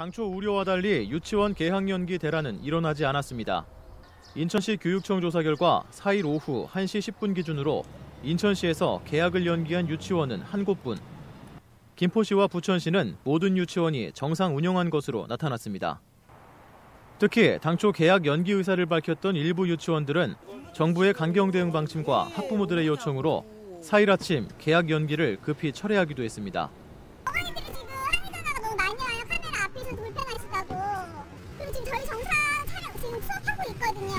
당초 우려와 달리 유치원 개학 연기 대란은 일어나지 않았습니다. 인천시 교육청 조사 결과 4일 오후 1시 10분 기준으로 인천시에서 개학을 연기한 유치원은 한 곳뿐. 김포시와 부천시는 모든 유치원이 정상 운영한 것으로 나타났습니다. 특히 당초 개학 연기 의사를 밝혔던 일부 유치원들은 정부의 강경 대응 방침과 학부모들의 요청으로 4일 아침 개학 연기를 급히 철회하기도 했습니다. 어머니들이 지금 한의사다가 너무 많이 와요. 카메라 앞에서 불편하시다고. 그리고 지금 저희 정상 촬영 지금 수업하고 있거든요.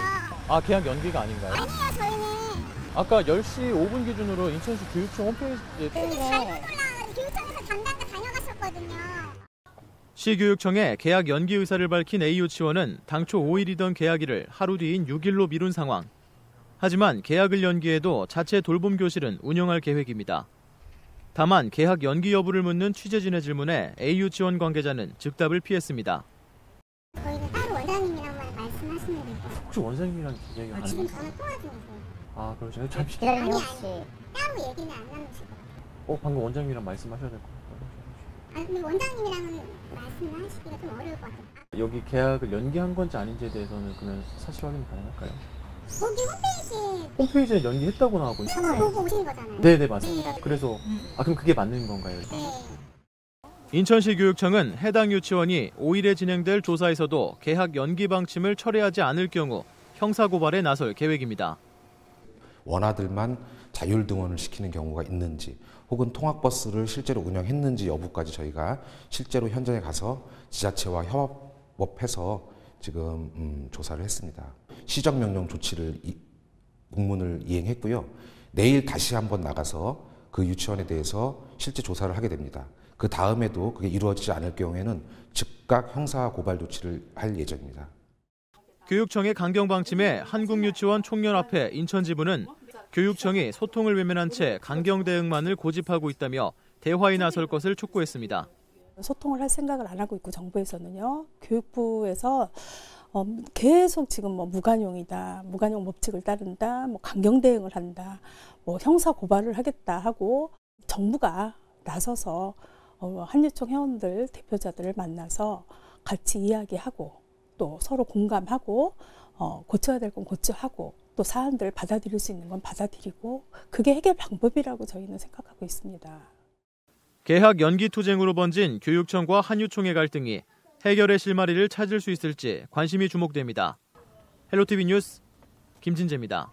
아, 개학 연기가 아닌가요? 아니에요, 저희는. 아까 10시 5분 기준으로 인천시 교육청 홈페이지에 근데 잘못 올라와가지고 교육청에서 담당자 다녀가셨거든요. 시교육청에 개학 연기 의사를 밝힌 A 유치원은 당초 5일이던 개학일을 하루 뒤인 6일로 미룬 상황. 하지만 개학을 연기해도 자체 돌봄 교실은 운영할 계획입니다. 다만 개학 연기 여부를 묻는 취재진의 질문에 A 유치원 관계자는 즉답을 피했습니다. 말씀하시면. 혹시 원장님이랑 얘기 아, 지금 전화 통화 중이세요. 아, 그러세요? 잠시. 기다리는 아니. 혹시 따로 얘기는 안 나누시고. 어, 방금 원장님이랑 말씀하셔야 될 것 같아요. 아, 근데 원장님이랑은 말씀하시기가 좀 어려울 것 같아요. 아, 여기 계약을 연기한 건지 아닌지에 대해서는 그러면 사실 확인 가능할까요? 거기 홈페이지에 홈페이지에 연기했다고 나오고 있어요. 보고 오신 거잖아요. 네네 맞습니다. 그래서 아 그럼 그게 맞는 건가요? 네. 인천시 교육청은 해당 유치원이 5일에 진행될 조사에서도 개학 연기 방침을 철회하지 않을 경우 형사고발에 나설 계획입니다. 원아들만 자율 등원을 시키는 경우가 있는지 혹은 통학버스를 실제로 운영했는지 여부까지 저희가 실제로 현장에 가서 지자체와 협업해서 지금 음, 조사를 했습니다. 시정명령 조치를 이, 공문을 이행했고요. 내일 다시 한번 나가서 그 유치원에 대해서 실제 조사를 하게 됩니다. 그 다음에도 그게 이루어지지 않을 경우에는 즉각 형사 고발 조치를 할 예정입니다. 교육청의 강경 방침에 한국유치원 총연합회 인천 지부는 교육청이 소통을 외면한 채 강경 대응만을 고집하고 있다며 대화에 나설 것을 촉구했습니다. 소통을 할 생각을 안 하고 있고 정부에서는요 교육부에서 어, 계속 지금 뭐 무관용이다 무관용 법칙을 따른다 뭐 강경 대응을 한다 뭐 형사 고발을 하겠다 하고 정부가 나서서 어, 한유총 회원들 대표자들을 만나서 같이 이야기하고 또 서로 공감하고 어, 고쳐야 될 건 고쳐하고 또 사안들을 받아들일 수 있는 건 받아들이고 그게 해결 방법이라고 저희는 생각하고 있습니다. 개학 연기 투쟁으로 번진 교육청과 한유총의 갈등이 해결의 실마리를 찾을 수 있을지 관심이 주목됩니다. 헬로티비 뉴스 김진재입니다.